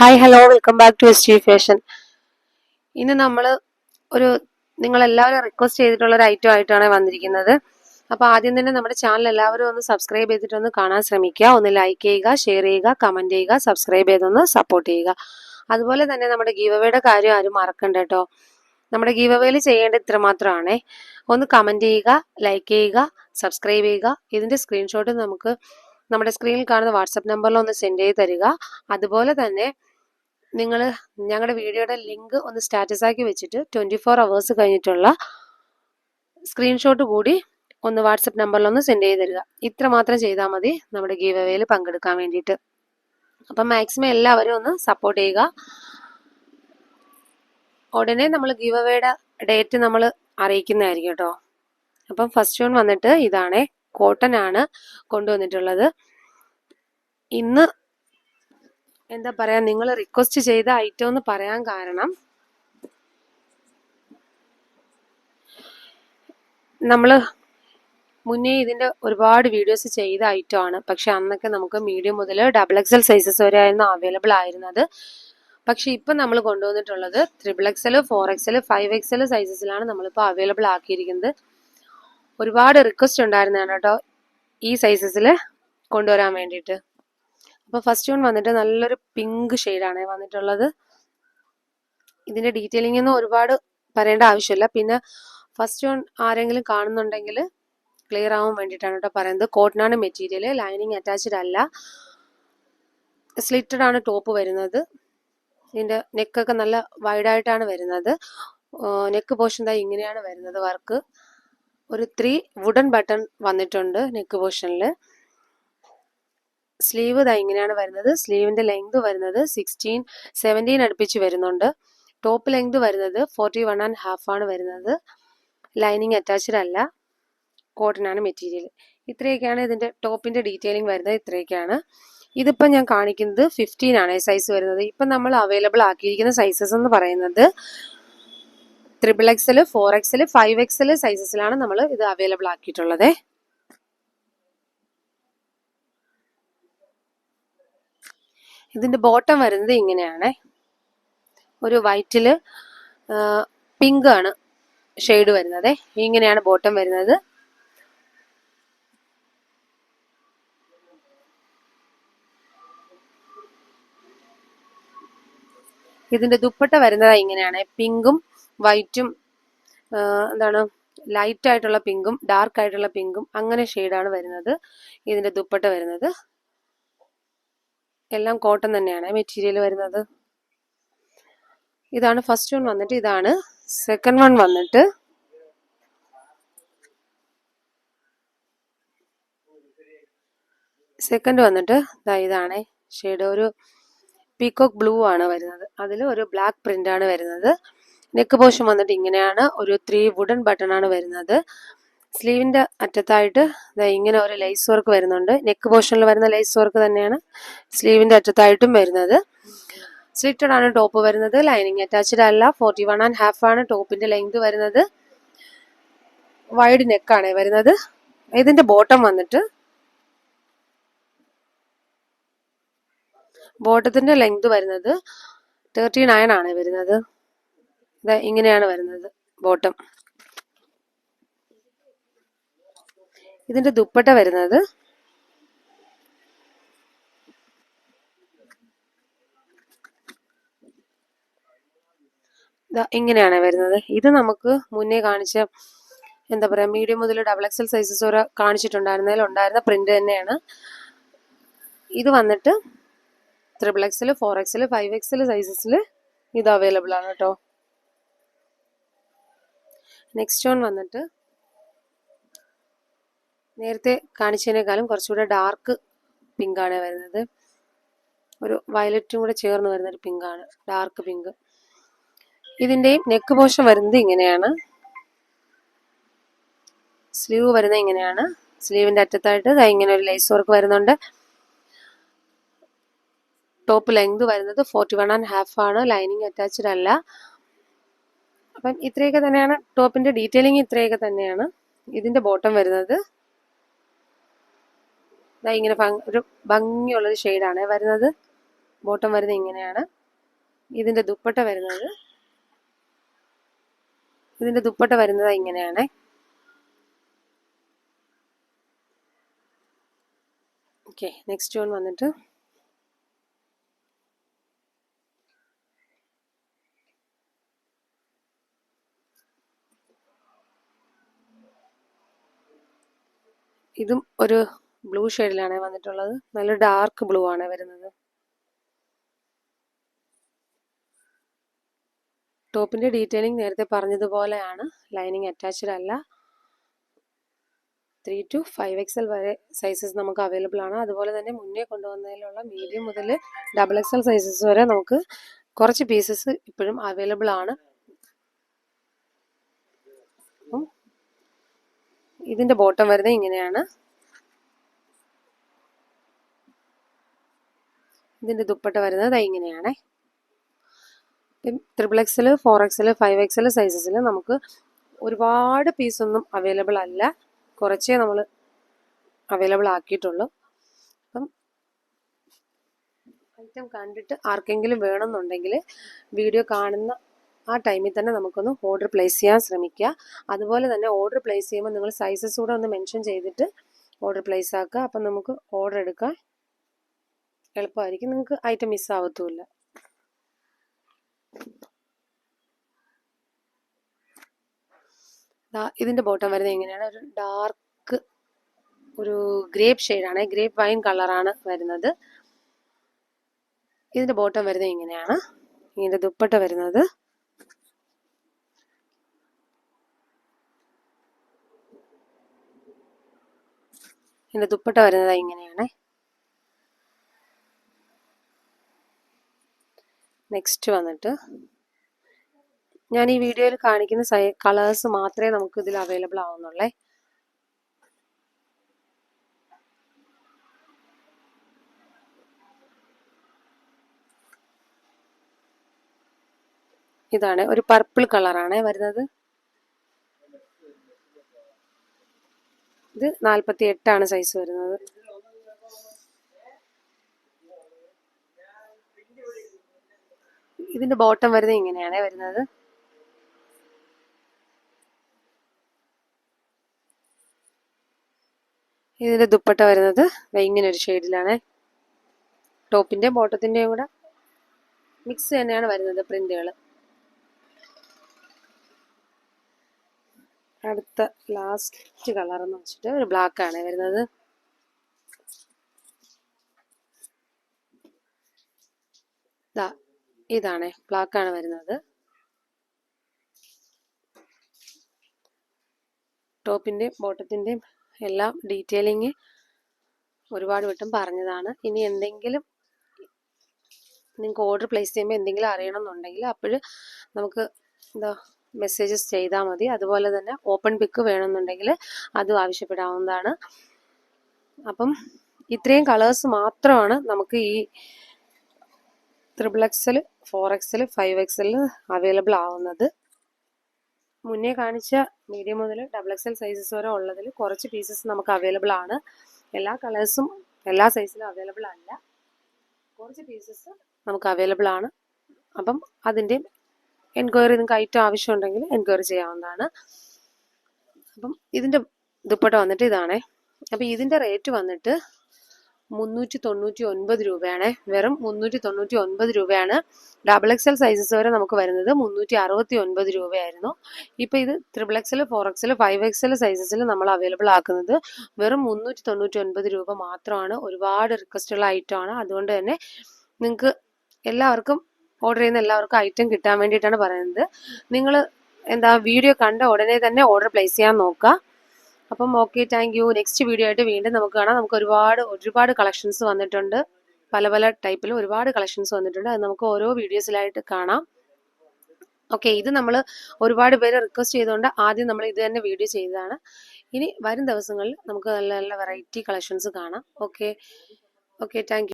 Hi hello welcome back to S fashion. ഇന്ന് നമ്മൾ ഒരു നിങ്ങൾ എല്ലാവരും റിക്വസ്റ്റ് ചെയ്തിട്ടുള്ള ഒരു ഐറ്റം ആയിട്ടാണ് വന്നിരിക്കുന്നത്. അപ്പോൾ ആദ്യം തന്നെ നമ്മുടെ ചാനൽ എല്ലാവരും ഒന്ന് സബ്സ്ക്രൈബ് ചെയ്തിട്ടൊന്ന് കാണാൻ ശ്രമിക്കുക. ഒന്ന് ലൈക്ക് ചെയ്യുക ഷെയർ ചെയ്യുക കമന്റ് ചെയ്യുക സബ്സ്ക്രൈബ് ചെയ്തൊന്ന് സപ്പോർട്ട് ചെയ്യുക. അതുപോലെ തന്നെ നമ്മുടെ ഗീവവേയുടെ കാര്യം ആരും മറക്കണ്ട കേട്ടോ. നമ്മുടെ ഗീവവേയിൽ ചെയ്യേണ്ട ഇത്ര മാത്രമാണ് ഒന്ന് കമന്റ് ചെയ്യുക ലൈക്ക് ചെയ്യുക സബ്സ്ക്രൈബ് ചെയ്യുക. ഇതിന്റെ സ്ക്രീൻഷോട്ട് നമുക്ക് നമ്മുടെ സ്ക്രീനിൽ കാണുന്ന വാട്സപ്പ് നമ്പറിൽ ഒന്ന് സെൻഡ് ചെയ്ത് തരിക. അതുപോലെ തന്നെ നിങ്ങൾ ഞങ്ങളുടെ വീഡിയോയുടെ ലിങ്ക് ഒന്ന് സ്റ്റാറ്റസ് ആക്കി വെച്ചിട്ട് ട്വന്റി ഫോർ അവേഴ്സ് കഴിഞ്ഞിട്ടുള്ള സ്ക്രീൻഷോട്ട് കൂടി ഒന്ന് വാട്സപ്പ് നമ്പറിൽ ഒന്ന് സെൻഡ് ചെയ്ത് തരിക. ഇത്ര മാത്രം ചെയ്താൽ മതി നമ്മുടെ ഗീവ് അവേയിൽ പങ്കെടുക്കാൻ വേണ്ടിയിട്ട്. അപ്പം മാക്സിമം എല്ലാവരും ഒന്ന് സപ്പോർട്ട് ചെയ്യുക. ഉടനെ നമ്മൾ ഗീവ് അവേയുടെ ഡേറ്റ് നമ്മൾ അറിയിക്കുന്നതായിരിക്കും കേട്ടോ അപ്പം ഫസ്റ്റ് ജൂൺ വന്നിട്ട് ഇതാണേ കോട്ടൺ ആണ് കൊണ്ടുവന്നിട്ടുള്ളത്. ഇന്ന് എന്താ പറയാ നിങ്ങൾ റിക്വസ്റ്റ് ചെയ്ത ഐറ്റം എന്ന് പറയാൻ കാരണം നമ്മൾ മുന്നേ ഇതിന്റെ ഒരുപാട് വീഡിയോസ് ചെയ്ത ഐറ്റം ആണ്. പക്ഷെ അന്നൊക്കെ നമുക്ക് മീഡിയം മുതൽ ഡബിൾ എക്സൽ സൈസസ് വരെ ആയിരുന്നു അവൈലബിൾ ആയിരുന്നത്. പക്ഷെ ഇപ്പം നമ്മൾ കൊണ്ടുവന്നിട്ടുള്ളത് triple XL four XL five XL സൈസസിലാണ് നമ്മളിപ്പോൾ അവൈലബിൾ ആക്കിയിരിക്കുന്നത്. ഒരുപാട് റിക്വസ്റ്റ് ഉണ്ടായിരുന്നതാണ് കേട്ടോ ഈ സൈസസിൽ കൊണ്ടുവരാൻ വേണ്ടിയിട്ട്. അപ്പോൾ ഫസ്റ്റ് വൺ വന്നിട്ട് നല്ലൊരു പിങ്ക് ഷെയ്ഡാണ് വന്നിട്ടുള്ളത്. ഇതിന്റെ ഡീറ്റെയിലിംഗ് ഒന്നും ഒരുപാട് പറയേണ്ട ആവശ്യമില്ല. പിന്നെ ഫസ്റ്റ് വൺ ആരെങ്കിലും കാണുന്നുണ്ടെങ്കിൽ ക്ലിയർ ആവാൻ വേണ്ടിയിട്ടാണ് കേട്ടോ പറയുന്നത്. കോട്ടനാണ് മെറ്റീരിയൽ ലൈനിങ് അറ്റാച്ച്ഡ് അല്ല. സ്ലിറ്റഡ് ആണ് ടോപ്പ് വരുന്നത്. ഇതിന്റെ നെക്കൊക്കെ നല്ല വൈഡായിട്ടാണ് വരുന്നത്. നെക്ക് പോർഷൻ ദാ ഇങ്ങനെയാണ് വരുന്നത് വർക്ക് ഒരു ത്രീ വുഡൻ ബട്ടൺ വന്നിട്ടുണ്ട് നെക്ക് പോർഷനിൽ സ്ലീവ് ദാ ഇങ്ങനെയാണ് വരുന്നത്. സ്ലീവിന്റെ ലെങ്ത് വരുന്നത് സിക്സ്റ്റീൻ സെവന്റീൻ അടുപ്പിച്ച് വരുന്നുണ്ട്. ടോപ്പ് ലെങ്ത് വരുന്നത് ഫോർട്ടി വൺ ആൻഡ് ഹാഫ് ആണ് വരുന്നത്. ലൈനിങ് അറ്റാച്ച്ഡ് അല്ല. കോട്ടൺ ആണ് മെറ്റീരിയൽ ഇത്രയൊക്കെയാണ് ഇതിന്റെ ടോപ്പിന്റെ ഡീറ്റെയിലിംഗ് വരുന്നത്. ഇത്രയൊക്കെയാണ്. ഇതിപ്പോൾ ഞാൻ കാണിക്കുന്നത് ഫിഫ്റ്റീൻ ആണ് സൈസ് വരുന്നത്. ഇപ്പം നമ്മൾ അവൈലബിൾ ആക്കിയിരിക്കുന്ന സൈസസ് എന്ന് പറയുന്നത് triple XL four XL five XL സൈസസിലാണ് നമ്മൾ ഇത് അവൈലബിൾ ആക്കിയിട്ടുള്ളത്. ഇതിന്റെ ബോട്ടം വരുന്നത് ഇങ്ങനെയാണ്. ഒരു വൈറ്റിൽ പിങ്ക് ആണ് ഷെയ്ഡ് വരുന്നത്. ഇങ്ങനെയാണ് ബോട്ടം വരുന്നത്. ഇതിന്റെ ദുപ്പട്ട വരുന്നത് ഇങ്ങനെയാണ്. പിങ്കും വൈറ്റും എന്താണ് ലൈറ്റ് ആയിട്ടുള്ള പിങ്കും ഡാർക്ക് ആയിട്ടുള്ള പിങ്കും അങ്ങനെ ഷെയ്ഡാണ് വരുന്നത്. ഇതിന്റെ ദുപ്പട്ട വരുന്നത്. എല്ലാം കോട്ടൺ തന്നെയാണ് മെറ്റീരിയൽ വരുന്നത്. ഇതാണ് ഫസ്റ്റ് വൺ വന്നിട്ട് ഇതാണ് സെക്കൻഡ് വൺ വന്നിട്ട്. സെക്കൻഡ് വന്നിട്ട് ഇതാണ്. ഷെയ്ഡ് ഒരു പീകോക്ക് ബ്ലൂ ആണ് വരുന്നത്. അതിൽ ഒരു ബ്ലാക്ക് പ്രിന്റ് ആണ് വരുന്നത്. നെക്ക് പോഷൻ വന്നിട്ട് ഇങ്ങനെയാണ്. ഒരു ത്രീ വുഡൻ ബട്ടൺ ആണ് വരുന്നത്. സ്ലീവിന്റെ അറ്റത്തായിട്ട് ഇങ്ങനെ ഒരു ലൈസ് വർക്ക് വരുന്നുണ്ട്. നെക്ക് പോർഷനിൽ വരുന്ന ലൈസ് വർക്ക് തന്നെയാണ് സ്ലീവിന്റെ അറ്റത്തായിട്ടും വരുന്നത്. സ്ലിറ്റഡ് ആണ് ടോപ്പ് വരുന്നത്. ലൈനിങ് അറ്റാച്ച്ഡ് അല്ല. ഫോർട്ടി വൺ ആൻഡ് ഹാഫ് ആണ് ടോപ്പിന്റെ ലെങ്ത് വരുന്നത്. വൈഡ് നെക്കാണ് വരുന്നത്. ഇതിന്റെ ബോട്ടം വന്നിട്ട് ബോട്ടത്തിന്റെ ലെങ്ത് വരുന്നത് തേർട്ടി നയൻ ആണ് വരുന്നത്. ഇങ്ങനെയാണ് വരുന്നത് ബോട്ടം ഇതിന്റെ ദുപ്പട്ട വരുന്നത്. ഇങ്ങനെയാണ് വരുന്നത്. ഇത് നമുക്ക് മുന്നേ കാണിച്ച എന്താ പറയാ മീഡിയം മുതൽ ഡബിൾ എക്സൽ സൈസസ് വരെ കാണിച്ചിട്ടുണ്ടായിരുന്നതിൽ ഉണ്ടായിരുന്ന പ്രിന്റ് തന്നെയാണ്. ഇത് വന്നിട്ട് triple XL four XL five XL സൈസസിൽ ഇത് അവൈലബിൾ ആണ് കേട്ടോ. നെക്സ്റ്റ് വൺ വന്നിട്ട് നേരത്തെ കാണിച്ചതിനേക്കാളും കുറച്ചുകൂടെ ഡാർക്ക് പിങ്കാണ് വരുന്നത്. ഒരു വയലറ്റും കൂടെ ചേർന്ന് വരുന്ന ഒരു പിങ്ക് ആണ്. ഡാർക്ക് പിങ്ക് ഇതിന്റെയും നെക്ക് പോഷൻ വരുന്നത് ഇങ്ങനെയാണ്. സ്ലീവ് വരുന്നത് ഇങ്ങനെയാണ്. സ്ലീവിന്റെ അറ്റത്തായിട്ട് ഇങ്ങനെ ഒരു ലേസ് വർക്ക് വരുന്നുണ്ട്. ടോപ്പ് ലെങ്ത് വരുന്നത് ഫോർട്ടി വൺ ആൻഡ് ഹാഫ് ആണ്. ലൈനിങ് അറ്റാച്ച്ഡ് അല്ല. അപ്പം ഇത്രയൊക്കെ തന്നെയാണ്. ടോപ്പിന്റെ ഡീറ്റെയിലിംഗ് ഇത്രയൊക്കെ തന്നെയാണ്. ഇതിന്റെ ബോട്ടം വരുന്നത്. ഇങ്ങനെ ഒരു ഭംഗിയുള്ളൊരു ഷെയ്ഡാണ്. വരുന്നത് ബോട്ടം വരുന്നത് ഇങ്ങനെയാണ്. ഇതിന്റെ ദുപ്പട്ട വരുന്നത്. ഇതിന്റെ ദുപ്പട്ട വരുന്നത് ഇങ്ങനെയാണ്. ഓക്കെ നെക്സ്റ്റ് വൺ വന്നിട്ട് ഇതും ഒരു ബ്ലൂ ഷെയ്ഡിലാണ് വന്നിട്ടുള്ളത്. നല്ല ഡാർക്ക് ബ്ലൂ ആണ് വരുന്നത്. ടോപ്പിന്റെ ഡീറ്റെയിലിംഗ് നേരത്തെ പറഞ്ഞതുപോലെയാണ്. ലൈനിങ് അറ്റാച്ച്ഡ് അല്ല. ത്രീ ടു ഫൈവ് എക്സൽ വരെ സൈസസ് നമുക്ക് അവൈലബിൾ ആണ്. അതുപോലെ തന്നെ മുന്നേ കൊണ്ടുവന്നതിലുള്ള മീഡിയം മുതൽ ഡബിൾ എക്സൽ സൈസസ് വരെ നമുക്ക് കുറച്ച് പീസസ് ഇപ്പോഴും അവൈലബിൾ ആണ്. ഇതിന്റെ ബോട്ടം വരുന്നത് ഇങ്ങനെയാണ്. ഇതിന്റെ ദുപ്പട്ട വരുന്നത് ഇങ്ങനെയാണേ. Triple XL four XL five XL സൈസസിൽ നമുക്ക് ഒരുപാട് പീസൊന്നും അവൈലബിൾ അല്ല. കുറച്ചേ നമ്മൾ അവൈലബിൾ ആക്കിയിട്ടുള്ളൂ. അപ്പം ഐറ്റം കണ്ടിട്ട് ആർക്കെങ്കിലും വേണമെന്നുണ്ടെങ്കിൽ വീഡിയോ കാണുന്ന ആ ടൈമിൽ തന്നെ നമുക്കൊന്ന് ഓർഡർ പ്ലേസ് ചെയ്യാൻ ശ്രമിക്കുക. അതുപോലെ തന്നെ ഓർഡർ പ്ലേസ് ചെയ്യുമ്പോൾ നിങ്ങൾ സൈസസ് കൂടെ ഒന്ന് മെൻഷൻ ചെയ്തിട്ട് ഓർഡർ പ്ലേസ് ആക്കുക. അപ്പം നമുക്ക് ഓർഡർ എടുക്കാൻ എളുപ്പമായിരിക്കും നിങ്ങൾക്ക് ഐറ്റം മിസ് ആവത്തുമില്ല. ഇതിന്റെ ബോട്ടം വരുന്നത് എങ്ങനെയാണ്? ഒരു ഡാർക്ക് ഒരു ഗ്രേപ്പ് ഷെയ്ഡാണ് ഗ്രേപ്പ് വൈൻ കളറാണ് വരുന്നത്. ഇതിന്റെ ബോട്ടം വരുന്നത് ഇങ്ങനെയാണ് ഇതിന്റെ ദുപ്പട്ട വരുന്നത്. ഇതിന്റെ ദുപ്പട്ട വരുന്നത് ഇങ്ങനെയാണ് നെക്സ്റ്റ് വന്നിട്ട്. ഞാൻ ഈ വീഡിയോയിൽ കാണിക്കുന്ന സൈ കളേഴ്സ് മാത്രമേ നമുക്ക് ഇതിൽ അവൈലബിൾ ആവുന്നുള്ളേ. ഇതാണ്. ഒരു പർപ്പിൾ കളറാണ് വരുന്നത്. ഇത് നാൽപ്പത്തി എട്ടാണ് സൈസ് വരുന്നത്. ഇതിന്റെ ബോട്ടം വരുന്നത് ഇങ്ങനെയാണ് വരുന്നത്. ഇതിന്റെ ദുപ്പട്ട വരുന്നത് ഇങ്ങനെ ഒരു ഷെയ്ഡിലാണ് ടോപ്പിന്റെ ബോട്ടത്തിന്റെയും കൂടെ മിക്സ് തന്നെയാണ് വരുന്നത് പ്രിന്റുകൾ അടുത്ത ലാസ്റ്റ് കളർ എന്ന് വെച്ചിട്ട് ഒരു ബ്ലാക്ക് ആണ് വരുന്നത് ഇതാണ് ബ്ലാക്ക് ആണ് വരുന്നത്. ടോപ്പിന്റെയും ബോട്ടത്തിന്റെയും എല്ലാം ഡീറ്റെയിലിങ് ഒരുപാട് വട്ടം പറഞ്ഞതാണ്. ഇനി എന്തെങ്കിലും നിങ്ങൾക്ക് ഓർഡർ പ്ലേസ് ചെയ്യുമ്പോൾ എന്തെങ്കിലും അറിയണമെന്നുണ്ടെങ്കിൽ അപ്പോൾ നമുക്ക് എന്താ മെസ്സേജസ് ചെയ്താൽ മതി. അതുപോലെ തന്നെ ഓപ്പൺ പിക്ക് വേണമെന്നുണ്ടെങ്കിൽ അതും ആവശ്യപ്പെടാവുന്നതാണ്. അപ്പം ഇത്രയും കളേഴ്സ് മാത്രമാണ് നമുക്ക് ഈ triple XL four XL five XL available ആവുന്നത്. മുന്നേ കാണിച്ച മീഡിയം മുതൽ ഡബിൾ എക്സൽ സൈസസ് വരെ ഉള്ളതിൽ കുറച്ച് പീസസ് നമുക്ക് അവൈലബിൾ ആണ്. എല്ലാ കളേഴ്സും എല്ലാ സൈസിലും അവൈലബിൾ അല്ല. കുറച്ച് പീസസ് നമുക്ക് അവൈലബിൾ ആണ്. അപ്പം അതിന്റെ എൻക്വയറി നിങ്ങൾക്ക് ഐറ്റം ആവശ്യമുണ്ടെങ്കിൽ എൻക്വയറി ചെയ്യാവുന്നതാണ്. അപ്പം ഇതിന്റെ ദുപ്പട്ട വന്നിട്ട് ഇതാണേ. അപ്പം ഇതിന്റെ റേറ്റ് വന്നിട്ട് മുന്നൂറ്റി തൊണ്ണൂറ്റി ഒൻപത് രൂപയാണ്. വെറും മുന്നൂറ്റി തൊണ്ണൂറ്റി ഒൻപത് രൂപയാണ് ഡബിൾ എക്സൽ സൈസസ് വരെ നമുക്ക് വരുന്നത് മുന്നൂറ്റി അറുപത്തി ഒൻപത് രൂപയായിരുന്നു. ഇപ്പൊ ഇത് triple XL four XL five XL സൈസസിൽ നമ്മൾ അവൈലബിൾ ആക്കുന്നത് വെറും മുന്നൂറ്റി തൊണ്ണൂറ്റി ഒൻപത് രൂപ മാത്രമാണ്. ഒരുപാട് റിക്വസ്റ്റുള്ള ഐറ്റം ആണ്. അതുകൊണ്ട് തന്നെ നിങ്ങൾക്ക് എല്ലാവർക്കും ഓർഡർ ചെയ്യുന്ന എല്ലാവർക്കും ഐറ്റം കിട്ടാൻ വേണ്ടിയിട്ടാണ് പറയുന്നത്. നിങ്ങൾ എന്താ വീഡിയോ കണ്ട ഉടനെ തന്നെ ഓർഡർ പ്ലേസ് ചെയ്യാൻ നോക്കുക. അപ്പം okay thank you next video ആയിട്ട് വീണ്ടും നമുക്ക് കാണാം. നമുക്ക് ഒരുപാട് ഒരുപാട് കളക്ഷൻസ് വന്നിട്ടുണ്ട്. പല പല ടൈപ്പിൽ ഒരുപാട് കളക്ഷൻസ് വന്നിട്ടുണ്ട്. അത് നമുക്ക് ഓരോ വീഡിയോസിലായിട്ട് കാണാം. ഓക്കെ ഇത് നമ്മൾ ഒരുപാട് പേര് റിക്വസ്റ്റ് ചെയ്തുകൊണ്ട് ആദ്യം നമ്മൾ ഇത് തന്നെ വീഡിയോ ചെയ്തതാണ്. ഇനി വരും ദിവസങ്ങളിൽ നമുക്ക് നല്ല നല്ല വെറൈറ്റി കളക്ഷൻസ് കാണാം. Okay okay thank